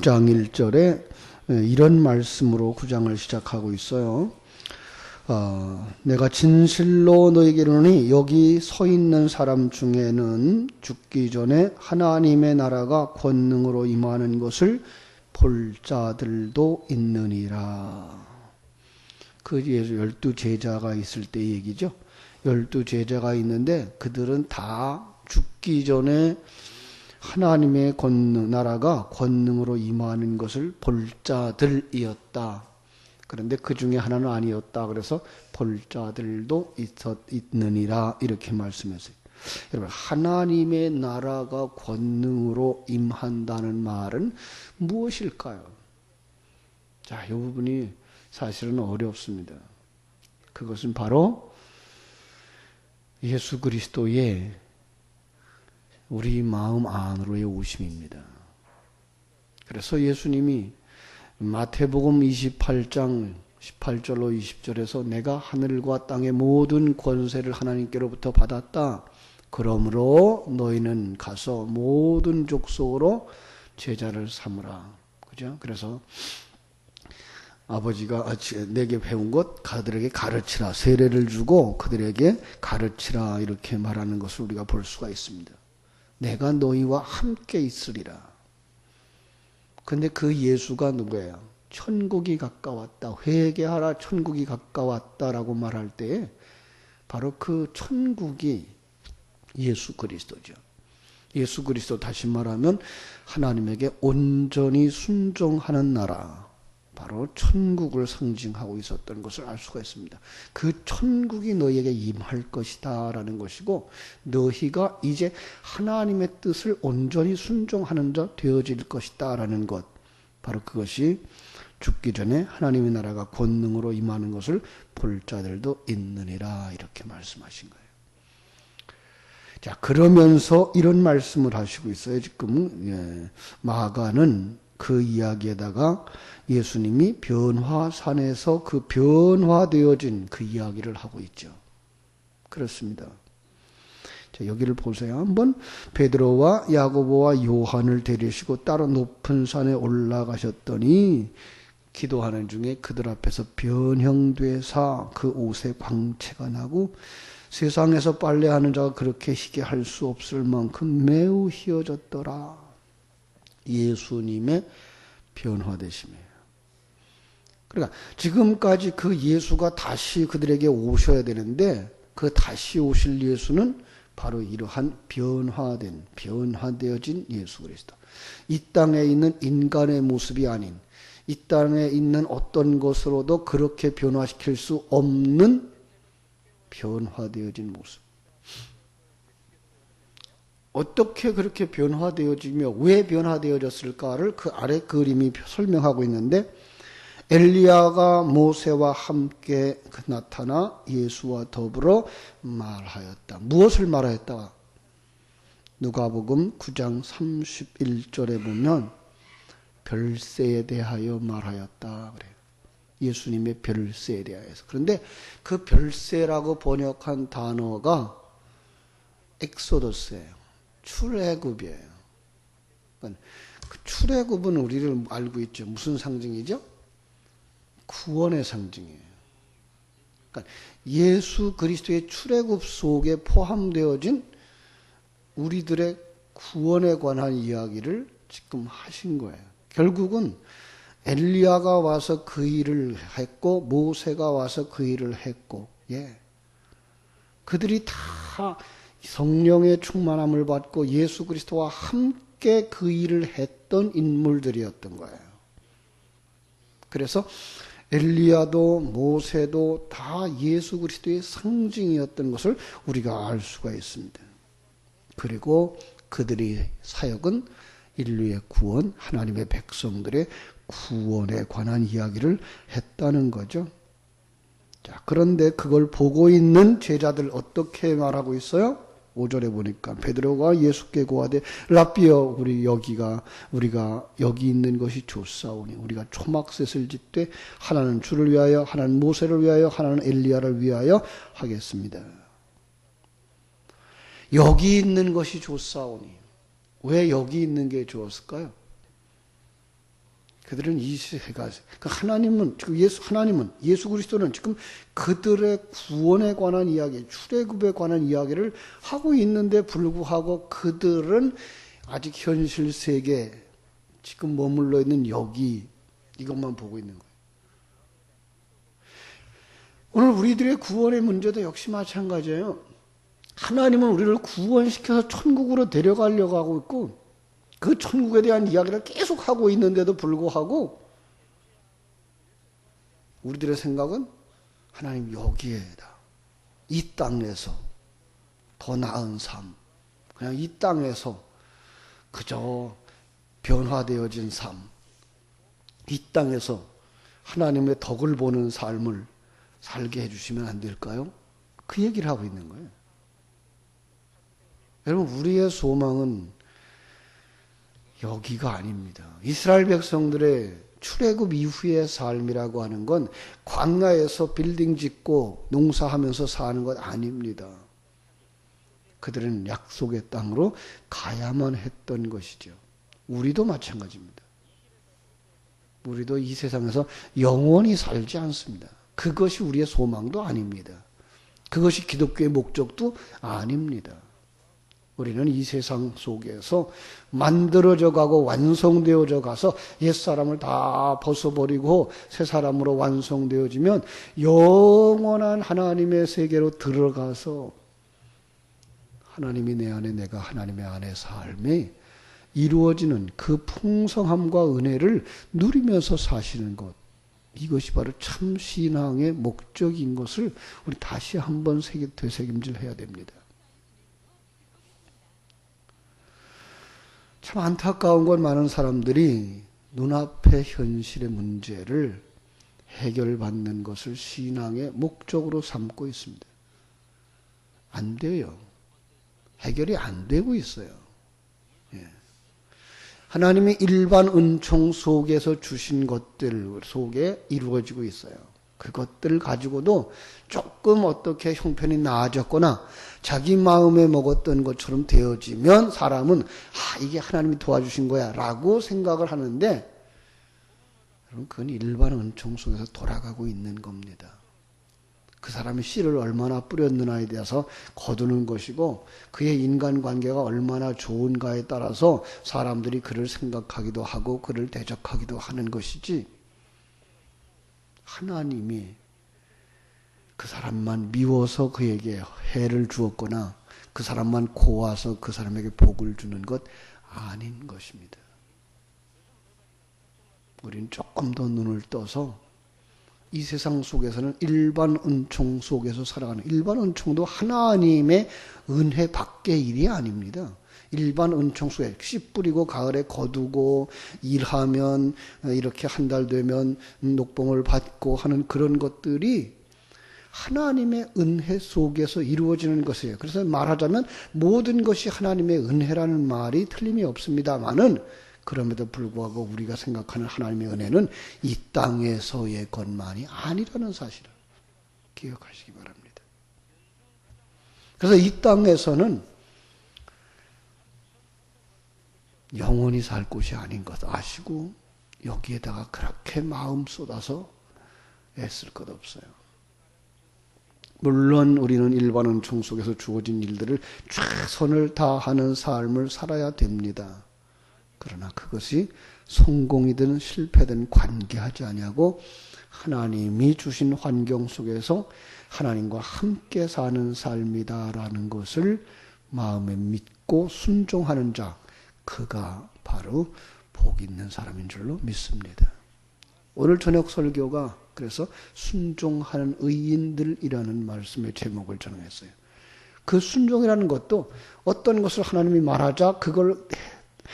9장 1절에 이런 말씀으로 9장을 시작하고 있어요. 어, 내가 진실로 너에게 이르노니 여기 서 있는 사람 중에는 죽기 전에 하나님의 나라가 권능으로 임하는 것을 볼 자들도 있느니라. 그 열두 제자가 있을 때 얘기죠. 열두 제자가 있는데 그들은 다 죽기 전에 하나님의 나라가 권능으로 임하는 것을 볼 자들이었다. 그런데 그 중에 하나는 아니었다. 그래서 볼 자들도 있느니라. 이렇게 말씀했어요. 여러분, 하나님의 나라가 권능으로 임한다는 말은 무엇일까요? 자, 이 부분이 사실은 어렵습니다. 그것은 바로 예수 그리스도의 우리 마음 안으로의 오심입니다. 그래서 예수님이 마태복음 28장 18절로 20절에서 내가 하늘과 땅의 모든 권세를 하나님께로부터 받았다. 그러므로 너희는 가서 모든 족속으로 제자를 삼으라. 그죠? 그래서 아버지가 내게 배운 것 그들에게 가르치라. 세례를 주고 그들에게 가르치라. 이렇게 말하는 것을 우리가 볼 수가 있습니다. 내가 너희와 함께 있으리라. 근데 그 예수가 누구예요? 천국이 가까웠다. 회개하라. 천국이 가까웠다라고 말할 때 바로 그 천국이 예수 그리스도죠. 예수 그리스도 다시 말하면 하나님에게 온전히 순종하는 나라. 바로 천국을 상징하고 있었던 것을 알 수가 있습니다. 그 천국이 너희에게 임할 것이다 라는 것이고 너희가 이제 하나님의 뜻을 온전히 순종하는 자 되어질 것이다 라는 것 바로 그것이 죽기 전에 하나님의 나라가 권능으로 임하는 것을 볼 자들도 있느니라 이렇게 말씀하신 거예요. 자 그러면서 이런 말씀을 하시고 있어요. 지금 예, 마가는 그 이야기에다가 예수님이 변화산에서 그 변화되어진 그 이야기를 하고 있죠. 그렇습니다. 자, 여기를 보세요. 한번 베드로와 야고보와 요한을 데리시고 따로 높은 산에 올라가셨더니 기도하는 중에 그들 앞에서 변형되사 그 옷에 광채가 나고 세상에서 빨래하는 자가 그렇게 희게 할 수 없을 만큼 매우 희어졌더라. 예수님의 변화되심이에요. 그러니까 지금까지 그 예수가 다시 그들에게 오셔야 되는데 그 다시 오실 예수는 바로 이러한 변화된 변화되어진 예수 그리스도. 이 땅에 있는 인간의 모습이 아닌 이 땅에 있는 어떤 것으로도 그렇게 변화시킬 수 없는 변화되어진 모습. 어떻게 그렇게 변화되어지며 왜 변화되어졌을까를 그 아래 그림이 설명하고 있는데 엘리야가 모세와 함께 나타나 예수와 더불어 말하였다. 무엇을 말하였다? 누가복음 9장 31절에 보면 별세에 대하여 말하였다 그래요. 예수님의 별세에 대하여서. 그런데 그 별세라고 번역한 단어가 엑소더스예요. 출애굽이에요. 그 출애굽은 우리를 알고 있죠. 무슨 상징이죠? 구원의 상징이에요. 그러니까 예수 그리스도의 출애굽 속에 포함되어진 우리들의 구원에 관한 이야기를 지금 하신 거예요. 결국은 엘리야가 와서 그 일을 했고 모세가 와서 그 일을 했고 예. 그들이 다 성령의 충만함을 받고 예수 그리스도와 함께 그 일을 했던 인물들이었던 거예요. 그래서 엘리야도 모세도 다 예수 그리스도의 상징이었던 것을 우리가 알 수가 있습니다. 그리고 그들의 사역은 인류의 구원, 하나님의 백성들의 구원에 관한 이야기를 했다는 거죠. 자, 그런데 그걸 보고 있는 제자들 어떻게 말하고 있어요? 5절에 보니까 베드로가 예수께 고하되 라비어 우리 여기가 우리가 여기 있는 것이 좋사오니 우리가 초막셋을 짓되 하나는 주를 위하여 하나는 모세를 위하여 하나는 엘리야를 위하여 하겠습니다. 여기 있는 것이 좋사오니 왜 여기 있는 게 좋았을까요? 그들은 이 세가 그 하나님은 지금 예수 하나님은 예수 그리스도는 지금 그들의 구원에 관한 이야기, 출애굽에 관한 이야기를 하고 있는데 불구하고 그들은 아직 현실 세계 지금 머물러 있는 여기 이것만 보고 있는 거예요. 오늘 우리들의 구원의 문제도 역시 마찬가지예요. 하나님은 우리를 구원시켜서 천국으로 데려가려고 하고 있고 그 천국에 대한 이야기를 계속 하고 있는데도 불구하고 우리들의 생각은 하나님 여기에다 이 땅에서 더 나은 삶 그냥 이 땅에서 그저 변화되어진 삶 이 땅에서 하나님의 덕을 보는 삶을 살게 해주시면 안 될까요? 그 얘기를 하고 있는 거예요. 여러분 우리의 소망은 여기가 아닙니다. 이스라엘 백성들의 출애굽 이후의 삶이라고 하는 건 광야에서 빌딩 짓고 농사하면서 사는 것 아닙니다. 그들은 약속의 땅으로 가야만 했던 것이죠. 우리도 마찬가지입니다. 우리도 이 세상에서 영원히 살지 않습니다. 그것이 우리의 소망도 아닙니다. 그것이 기독교의 목적도 아닙니다. 우리는 이 세상 속에서 만들어져 가고 완성되어져 가서 옛사람을 다 벗어버리고 새 사람으로 완성되어지면 영원한 하나님의 세계로 들어가서 하나님이 내 안에 내가 하나님의 안에 삶이 이루어지는 그 풍성함과 은혜를 누리면서 사시는 것. 이것이 바로 참 신앙의 목적인 것을 우리 다시 한번 되새김질 해야 됩니다. 참 안타까운 건 많은 사람들이 눈앞의 현실의 문제를 해결받는 것을 신앙의 목적으로 삼고 있습니다. 안 돼요. 해결이 안 되고 있어요. 예. 하나님이 일반 은총 속에서 주신 것들 속에 이루어지고 있어요. 그것들 가지고도 조금 어떻게 형편이 나아졌거나 자기 마음에 먹었던 것처럼 되어지면 사람은 아 이게 하나님이 도와주신 거야 라고 생각을 하는데 여러분 그건 일반 은총 속에서 돌아가고 있는 겁니다. 그 사람이 씨를 얼마나 뿌렸느냐에 대해서 거두는 것이고 그의 인간관계가 얼마나 좋은가에 따라서 사람들이 그를 생각하기도 하고 그를 대적하기도 하는 것이지 하나님이 그 사람만 미워서 그에게 해를 주었거나 그 사람만 고와서 그 사람에게 복을 주는 것 아닌 것입니다. 우리는 조금 더 눈을 떠서 이 세상 속에서는 일반 은총 속에서 살아가는 일반 은총도 하나님의 은혜 밖의 일이 아닙니다. 일반 은총수에 씨 뿌리고 가을에 거두고 일하면 이렇게 한 달 되면 녹봉을 받고 하는 그런 것들이 하나님의 은혜 속에서 이루어지는 것이에요. 그래서 말하자면 모든 것이 하나님의 은혜라는 말이 틀림이 없습니다만은 그럼에도 불구하고 우리가 생각하는 하나님의 은혜는 이 땅에서의 것만이 아니라는 사실을 기억하시기 바랍니다. 그래서 이 땅에서는 영원히 살 곳이 아닌 것 아시고 여기에다가 그렇게 마음 쏟아서 애쓸 것 없어요. 물론 우리는 일반은 총 속에서 주어진 일들을 최선을 다하는 삶을 살아야 됩니다. 그러나 그것이 성공이든 실패든 관계하지 아니하고 하나님이 주신 환경 속에서 하나님과 함께 사는 삶이다라는 것을 마음에 믿고 순종하는 자, 그가 바로 복 있는 사람인 줄로 믿습니다. 오늘 저녁 설교가 그래서 순종하는 의인들이라는 말씀의 제목을 정했어요. 그 순종이라는 것도 어떤 것을 하나님이 말하자 그걸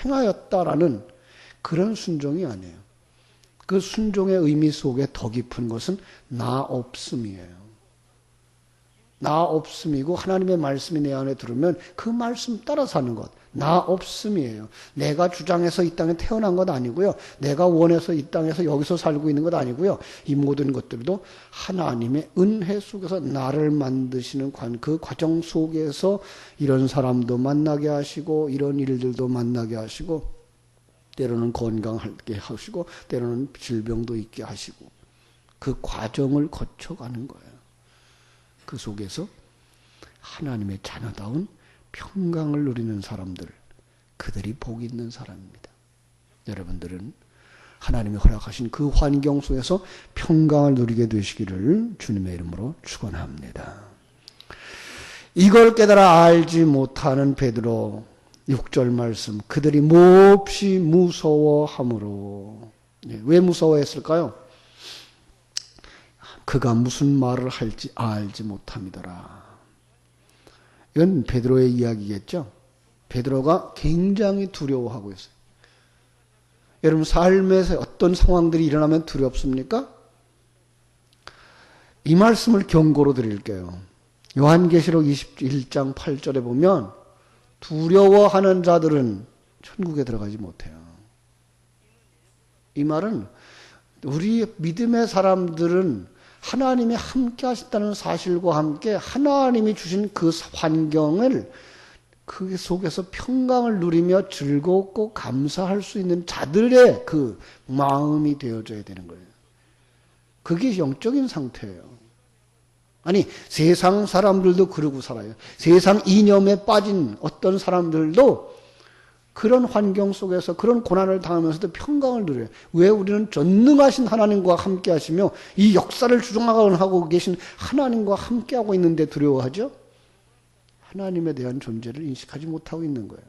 행하였다라는 그런 순종이 아니에요. 그 순종의 의미 속에 더 깊은 것은 나 없음이에요. 나 없음이고 하나님의 말씀이 내 안에 들으면 그 말씀 따라 사는 것. 나 없음이에요. 내가 주장해서 이 땅에 태어난 것 아니고요. 내가 원해서 이 땅에서 여기서 살고 있는 것 아니고요. 이 모든 것들도 하나님의 은혜 속에서 나를 만드시는 관, 그 과정 속에서 이런 사람도 만나게 하시고 이런 일들도 만나게 하시고 때로는 건강하게 하시고 때로는 질병도 있게 하시고 그 과정을 거쳐가는 거예요. 그 속에서 하나님의 자녀다운 평강을 누리는 사람들, 그들이 복 있는 사람입니다. 여러분들은 하나님이 허락하신 그 환경 속에서 평강을 누리게 되시기를 주님의 이름으로 축원합니다. 이걸 깨달아 알지 못하는 베드로 6절 말씀 그들이 몹시 무서워함으로 예, 왜 무서워했을까요? 그가 무슨 말을 할지 알지 못함이더라. 이건 베드로의 이야기겠죠. 베드로가 굉장히 두려워하고 있어요. 여러분 삶에서 어떤 상황들이 일어나면 두렵습니까? 이 말씀을 경고로 드릴게요. 요한계시록 21장 8절에 보면 두려워하는 자들은 천국에 들어가지 못해요. 이 말은 우리 믿음의 사람들은 하나님이 함께 하셨다는 사실과 함께 하나님이 주신 그 환경을 그 속에서 평강을 누리며 즐겁고 감사할 수 있는 자들의 그 마음이 되어져야 되는 거예요. 그게 영적인 상태예요. 아니, 세상 사람들도 그러고 살아요. 세상 이념에 빠진 어떤 사람들도 그런 환경 속에서 그런 고난을 당하면서도 평강을 누려요. 왜 우리는 전능하신 하나님과 함께 하시며 이 역사를 주장하고 계신 하나님과 함께 하고 있는데 두려워하죠? 하나님에 대한 존재를 인식하지 못하고 있는 거예요.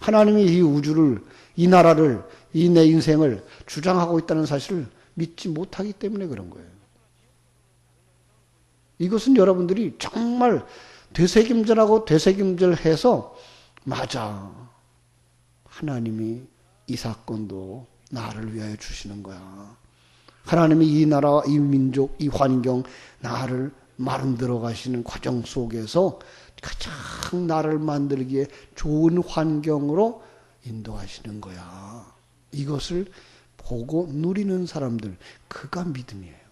하나님이 이 우주를, 이 나라를, 이 내 인생을 주장하고 있다는 사실을 믿지 못하기 때문에 그런 거예요. 이것은 여러분들이 정말 되새김질하고 되새김질해서 맞아. 하나님이 이 사건도 나를 위하여 주시는 거야. 하나님이 이 나라와 이 민족, 이 환경, 나를 만들어 가시는 과정 속에서 가장 나를 만들기에 좋은 환경으로 인도하시는 거야. 이것을 보고 누리는 사람들, 그가 믿음이에요.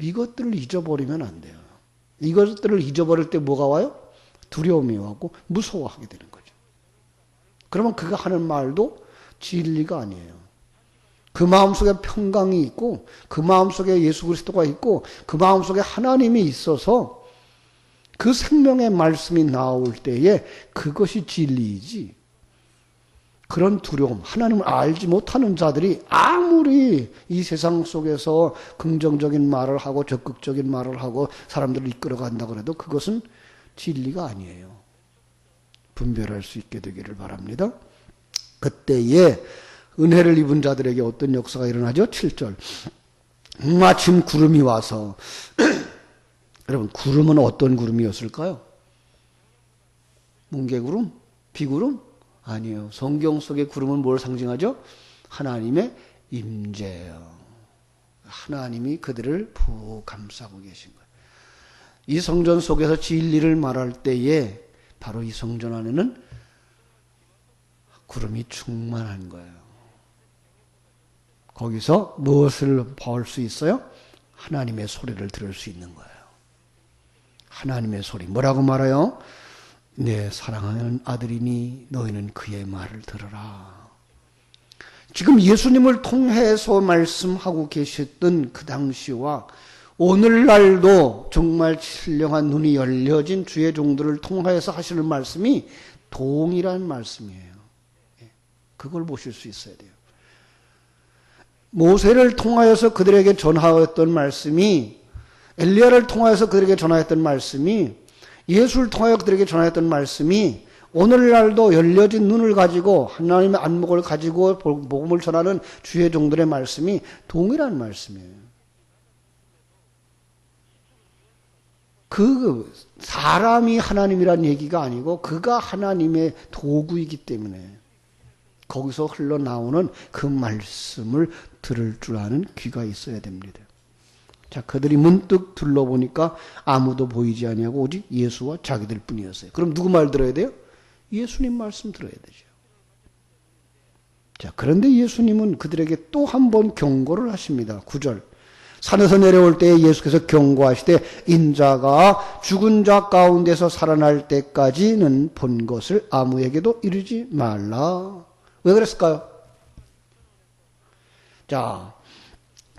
이것들을 잊어버리면 안 돼요. 이것들을 잊어버릴 때 뭐가 와요? 두려움이 와고 무서워하게 되는 거죠. 그러면 그가 하는 말도 진리가 아니에요. 그 마음속에 평강이 있고 그 마음속에 예수 그리스도가 있고 그 마음속에 하나님이 있어서 그 생명의 말씀이 나올 때에 그것이 진리이지. 그런 두려움, 하나님을 알지 못하는 자들이 아무리 이 세상 속에서 긍정적인 말을 하고 적극적인 말을 하고 사람들을 이끌어 간다 그래도 그것은 진리가 아니에요. 분별할 수 있게 되기를 바랍니다. 그때에 은혜를 입은 자들에게 어떤 역사가 일어나죠? 7절. 마침 구름이 와서 여러분 구름은 어떤 구름이었을까요? 뭉게구름? 비구름? 아니에요. 성경 속의 구름은 뭘 상징하죠? 하나님의 임재예요. 하나님이 그들을 부 감싸고 계신 거예요. 이 성전 속에서 진리를 말할 때에 바로 이 성전 안에는 구름이 충만한 거예요. 거기서 무엇을 볼 수 있어요? 하나님의 소리를 들을 수 있는 거예요. 하나님의 소리. 뭐라고 말해요? 내 사랑하는 아들이니 너희는 그의 말을 들어라. 지금 예수님을 통해서 말씀하고 계셨던 그 당시와 오늘날도 정말 신령한 눈이 열려진 주의 종들을 통하여서 하시는 말씀이 동일한 말씀이에요. 예, 그걸 보실 수 있어야 돼요. 모세를 통하여서 그들에게 전하였던 말씀이 엘리야를 통하여서 그들에게 전하였던 말씀이 예수를 통하여 그들에게 전하였던 말씀이 오늘날도 열려진 눈을 가지고 하나님의 안목을 가지고 복음을 전하는 주의 종들의 말씀이 동일한 말씀이에요. 그 사람이 하나님이란 얘기가 아니고 그가 하나님의 도구이기 때문에 거기서 흘러나오는 그 말씀을 들을 줄 아는 귀가 있어야 됩니다. 자, 그들이 문득 둘러보니까 아무도 보이지 아니하고 오직 예수와 자기들 뿐이었어요. 그럼 누구 말 들어야 돼요? 예수님 말씀 들어야 되죠. 자, 그런데 예수님은 그들에게 또 한 번 경고를 하십니다. 9절. 산에서 내려올 때에 예수께서 경고하시되 인자가 죽은 자 가운데서 살아날 때까지는 본 것을 아무에게도 이르지 말라. 왜 그랬을까요? 자,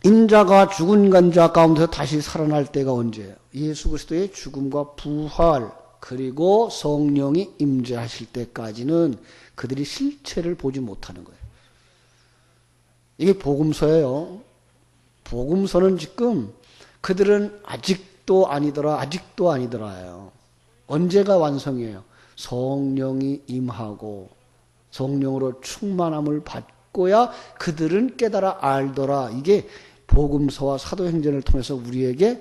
인자가 죽은 간자 가운데서 다시 살아날 때가 언제예요? 예수 그리스도의 죽음과 부활 그리고 성령이 임재하실 때까지는 그들이 실체를 보지 못하는 거예요. 이게 복음서예요. 복음서는 지금 그들은 아직도 아니더라, 아직도 아니더라요. 언제가 완성이에요? 성령이 임하고 성령으로 충만함을 받고야 그들은 깨달아 알더라. 이게 복음서와 사도행전을 통해서 우리에게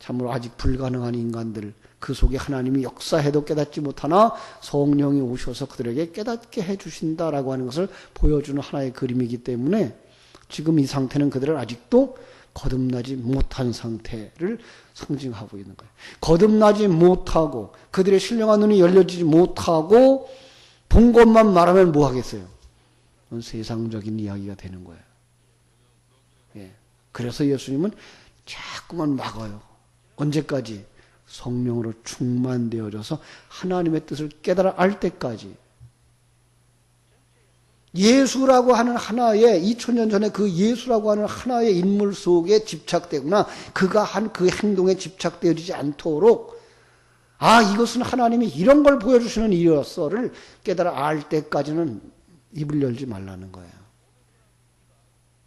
참으로 아직 불가능한 인간들 그 속에 하나님이 역사해도 깨닫지 못하나 성령이 오셔서 그들에게 깨닫게 해 주신다라고 하는 것을 보여주는 하나의 그림이기 때문에 지금 이 상태는 그들은 아직도 거듭나지 못한 상태를 상징하고 있는 거예요. 거듭나지 못하고 그들의 신령한 눈이 열려지지 못하고 본 것만 말하면 뭐 하겠어요? 세상적인 이야기가 되는 거예요. 예. 그래서 예수님은 자꾸만 막아요. 언제까지? 성령으로 충만되어져서 하나님의 뜻을 깨달아 알 때까지. 예수라고 하는 하나의 2000년 전에 그 예수라고 하는 하나의 인물 속에 집착되거나 그가 한 그 행동에 집착되어지지 않도록 아 이것은 하나님이 이런 걸 보여주시는 일이었어를 깨달아 알 때까지는 입을 열지 말라는 거예요.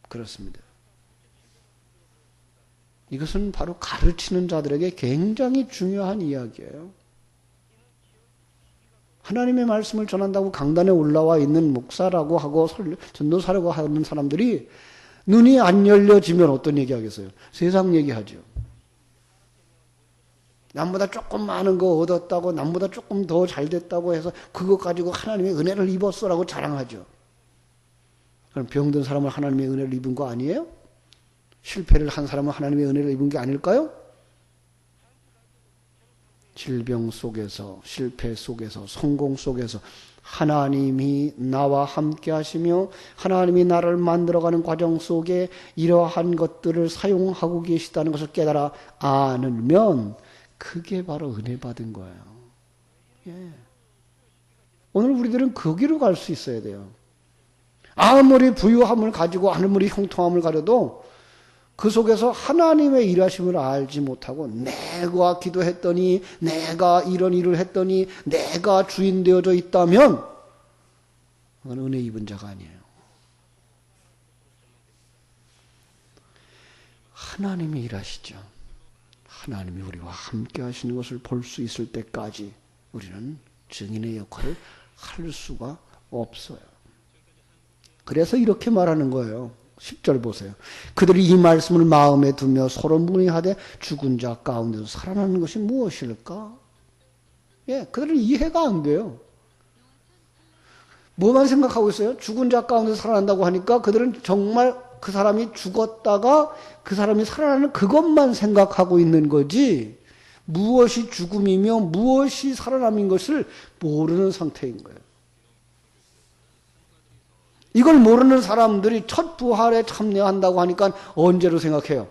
그렇습니다. 이것은 바로 가르치는 자들에게 굉장히 중요한 이야기예요. 하나님의 말씀을 전한다고 강단에 올라와 있는 목사라고 하고 전도사라고 하는 사람들이 눈이 안 열려지면 어떤 얘기 하겠어요? 세상 얘기하죠. 남보다 조금 많은 거 얻었다고, 남보다 조금 더 잘 됐다고 해서 그거 가지고 하나님의 은혜를 입었어라고 자랑하죠. 그럼 병든 사람은 하나님의 은혜를 입은 거 아니에요? 실패를 한 사람은 하나님의 은혜를 입은 게 아닐까요? 질병 속에서, 실패 속에서, 성공 속에서 하나님이 나와 함께 하시며 하나님이 나를 만들어가는 과정 속에 이러한 것들을 사용하고 계시다는 것을 깨달아 아면 그게 바로 은혜 받은 거예요. 예. 오늘 우리들은 거기로 갈 수 있어야 돼요. 아무리 부유함을 가지고 아무리 형통함을 가져도 그 속에서 하나님의 일하심을 알지 못하고 내가 기도했더니 내가 이런 일을 했더니 내가 주인 되어져 있다면 그건 은혜 입은 자가 아니에요. 하나님이 일하시죠. 하나님이 우리와 함께 하시는 것을 볼 수 있을 때까지 우리는 증인의 역할을 할 수가 없어요. 그래서 이렇게 말하는 거예요. 10절 보세요. 그들이 이 말씀을 마음에 두며 서로 문의하되 죽은 자 가운데서 살아나는 것이 무엇일까? 예, 그들은 이해가 안 돼요. 뭐만 생각하고 있어요? 죽은 자 가운데서 살아난다고 하니까 그들은 정말 그 사람이 죽었다가 그 사람이 살아나는 그것만 생각하고 있는 거지 무엇이 죽음이며 무엇이 살아남인 것을 모르는 상태인 거예요. 이걸 모르는 사람들이 첫 부활에 참여한다고 하니까 언제로 생각해요?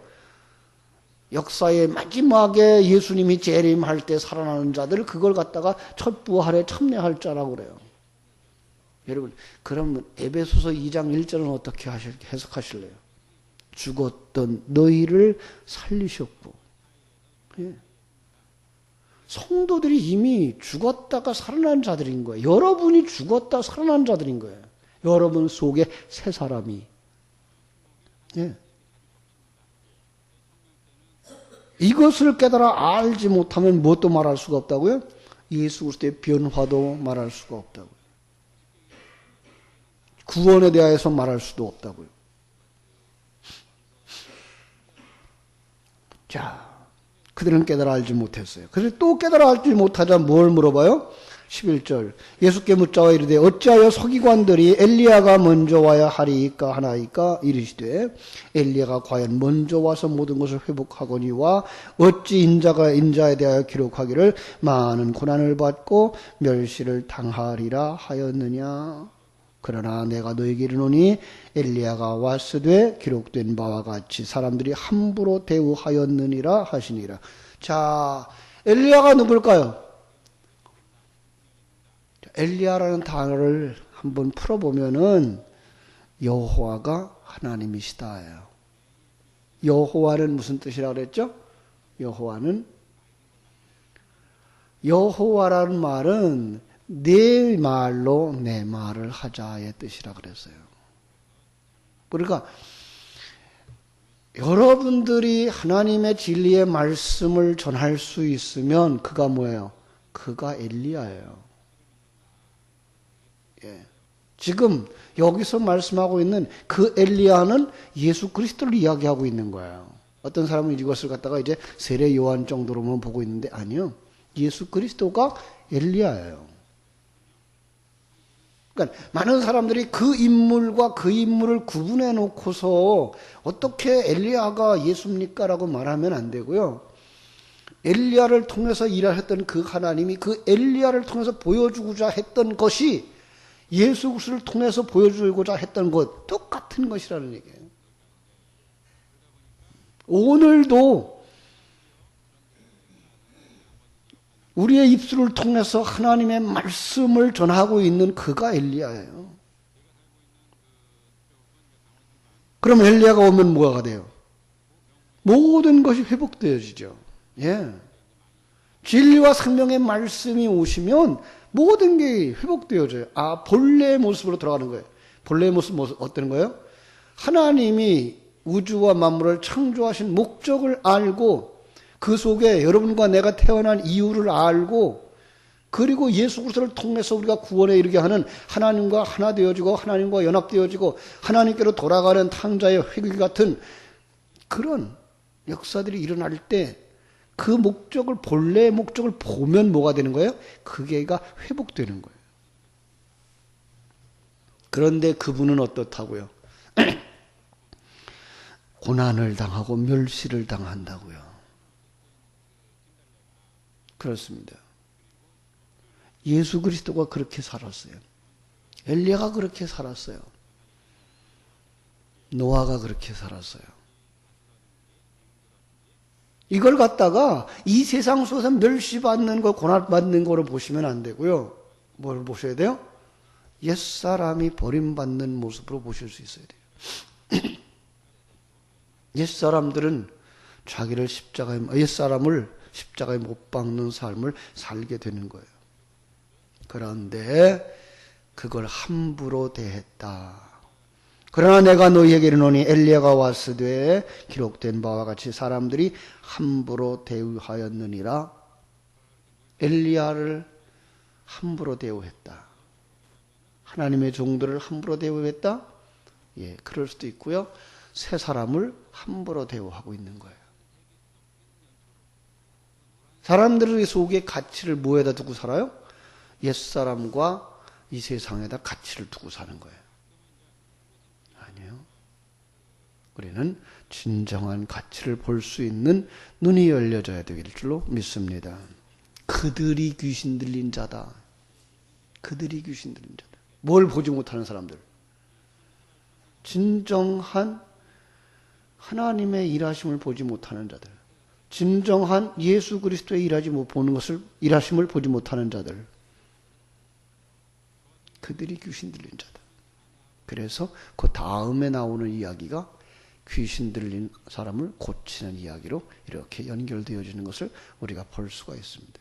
역사의 마지막에 예수님이 재림할 때 살아나는 자들 그걸 갖다가 첫 부활에 참여할 자라고 그래요. 여러분, 그러면 에베소서 2장 1절은 어떻게 하실, 해석하실래요? 죽었던 너희를 살리셨고. 예. 성도들이 이미 죽었다가 살아난 자들인 거예요. 여러분이 죽었다 살아난 자들인 거예요. 여러분 속에 새 사람이. 예. 이것을 깨달아 알지 못하면 무엇도 말할 수가 없다고요? 예수 그리스도의 변화도 말할 수가 없다고요. 구원에 대하여서 말할 수도 없다고요. 자, 그들은 깨달아 알지 못했어요. 그래서 또 깨달아 알지 못하자 뭘 물어봐요? 11절. 예수께 묻자와 이르되 어찌하여 서기관들이 엘리야가 먼저 와야 하리이까 하나이까 이르시되 엘리야가 과연 먼저 와서 모든 것을 회복하거니와 어찌 인자가 인자에 대하여 기록하기를 많은 고난을 받고 멸시를 당하리라 하였느냐? 그러나 내가 너에게 이르노니 엘리야가 왔으되 기록된 바와 같이 사람들이 함부로 대우하였느니라 하시니라. 자 엘리야가 누굴까요? 엘리야라는 단어를 한번 풀어보면은 여호와가 하나님이시다예요. 여호와는 무슨 뜻이라 그랬죠? 여호와는 여호와라는 말은 내 말로 내 말을 하자의 뜻이라 그랬어요. 그러니까 여러분들이 하나님의 진리의 말씀을 전할 수 있으면 그가 뭐예요? 그가 엘리야예요. 예. 지금 여기서 말씀하고 있는 그 엘리야는 예수 그리스도를 이야기하고 있는 거예요. 어떤 사람은 이것을 갖다가 이제 세례 요한 정도로만 보고 있는데 아니요. 예수 그리스도가 엘리야예요. 그러니까 많은 사람들이 그 인물과 그 인물을 구분해 놓고서 어떻게 엘리야가 예수입니까라고 말하면 안 되고요. 엘리야를 통해서 일하셨던 그 하나님이 그 엘리야를 통해서 보여주고자 했던 것이 예수 그리스도를 통해서 보여주고자 했던 것 똑같은 것이라는 얘기예요. 오늘도 우리의 입술을 통해서 하나님의 말씀을 전하고 있는 그가 엘리야예요. 그럼 엘리야가 오면 뭐가 돼요? 모든 것이 회복되어지죠. 예. 진리와 생명의 말씀이 오시면 모든 게 회복되어져요. 아, 본래의 모습으로 돌아가는 거예요. 본래의 모습, 모습 어떤 거예요? 하나님이 우주와 만물을 창조하신 목적을 알고 그 속에 여러분과 내가 태어난 이유를 알고 그리고 예수 그리스도를 통해서 우리가 구원에 이르게 하는 하나님과 하나 되어지고 하나님과 연합되어지고 하나님께로 돌아가는 탕자의 회귀 같은 그런 역사들이 일어날 때 그 목적을 본래의 목적을 보면 뭐가 되는 거예요? 그게가 회복되는 거예요. 그런데 그분은 어떻다고요? 고난을 당하고 멸시를 당한다고요. 그렇습니다. 예수 그리스도가 그렇게 살았어요. 엘리야가 그렇게 살았어요. 노아가 그렇게 살았어요. 이걸 갖다가 이 세상 속에서 멸시받는 거, 고난받는 거로 보시면 안 되고요. 뭘 보셔야 돼요? 옛사람이 버림받는 모습으로 보실 수 있어야 돼요. 옛사람들은 자기를 십자가에, 옛사람을 십자가에 못 박는 삶을 살게 되는 거예요. 그런데 그걸 함부로 대했다. 그러나 내가 너희에게 이르노니 엘리야가 왔으되 기록된 바와 같이 사람들이 함부로 대우하였느니라 엘리야를 함부로 대우했다. 하나님의 종들을 함부로 대우했다? 예, 그럴 수도 있고요. 새 사람을 함부로 대우하고 있는 거예요. 사람들의 속에 가치를 뭐에다 두고 살아요? 옛 사람과 이 세상에다 가치를 두고 사는 거예요. 우리는 진정한 가치를 볼 수 있는 눈이 열려져야 되길 줄로 믿습니다. 그들이 귀신 들린 자다. 그들이 귀신 들린 자다. 뭘 보지 못하는 사람들. 진정한 하나님의 일하심을 보지 못하는 자들. 진정한 예수 그리스도의 일하지 못 보는 것을 일하심을 보지 못하는 자들. 그들이 귀신 들린 자다. 그래서 그 다음에 나오는 이야기가 귀신 들린 사람을 고치는 이야기로 이렇게 연결되어지는 것을 우리가 볼 수가 있습니다.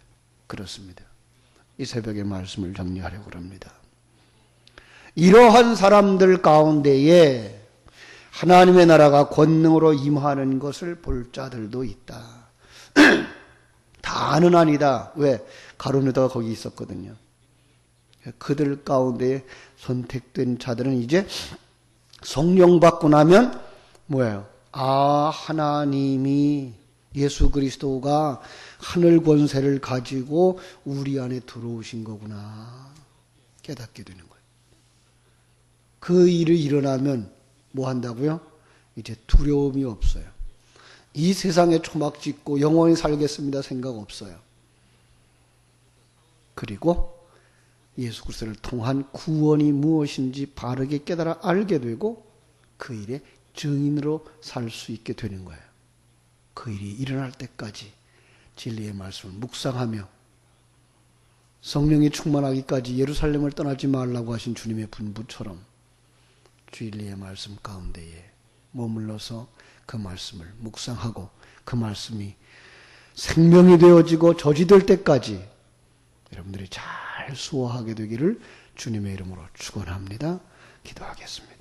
그렇습니다. 이 새벽의 말씀을 정리하려고 합니다. 이러한 사람들 가운데에 하나님의 나라가 권능으로 임하는 것을 볼 자들도 있다. 다는 아니다. 왜? 가룟유다가 거기 있었거든요. 그들 가운데 선택된 자들은 이제 성령 받고 나면 뭐예요? 아, 하나님이 예수 그리스도가 하늘 권세를 가지고 우리 안에 들어오신 거구나. 깨닫게 되는 거예요. 그 일이 일어나면 뭐 한다고요? 이제 두려움이 없어요. 이 세상에 초막 짓고 영원히 살겠습니다 생각 없어요. 그리고 예수 그리스도를 통한 구원이 무엇인지 바르게 깨달아 알게 되고 그 일의 증인으로 살 수 있게 되는 거예요. 그 일이 일어날 때까지 진리의 말씀을 묵상하며 성령이 충만하기까지 예루살렘을 떠나지 말라고 하신 주님의 분부처럼 주일리의 말씀 가운데에 머물러서 그 말씀을 묵상하고 그 말씀이 생명이 되어지고 저지될 때까지 여러분들이 잘 수호하게 되기를 주님의 이름으로 축원합니다. 기도하겠습니다.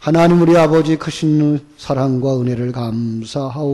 하나님 우리 아버지 크신 사랑과 은혜를 감사하오